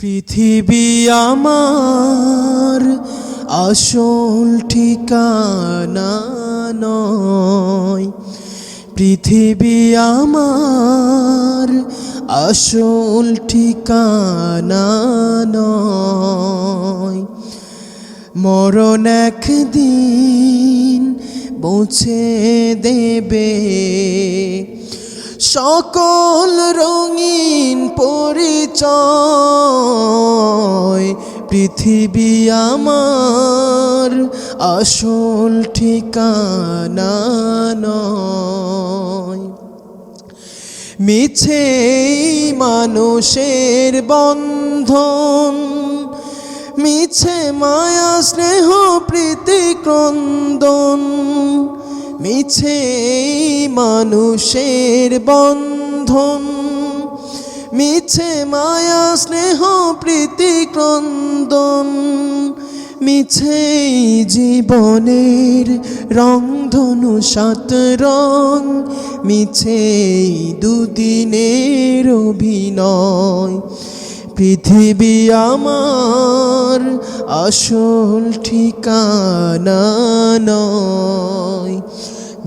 পৃথিবী আমার আসল ঠিকানা নয়। পৃথিবী আমার আসল ঠিকানা নয়। মরণ একদিন মুছে দেবে। সকল রঙিন পরিচয় পৃথিবী আমার আসল ঠিকানা নয়। মিছে মানুষের বন্ধন, মিছে মায়া, স্নেহ, প্রীতি, ক্রন্দন, মিছে মানুষের বন্ধন। মিছে মায়া, স্নেহ, প্রীতি, ক্রন্দন, মিছে জীবনের রংধনু, সাত রং, মিছে দুদিনের অভিনয়। পৃথিবী আমার আসল ঠিকানা নয়।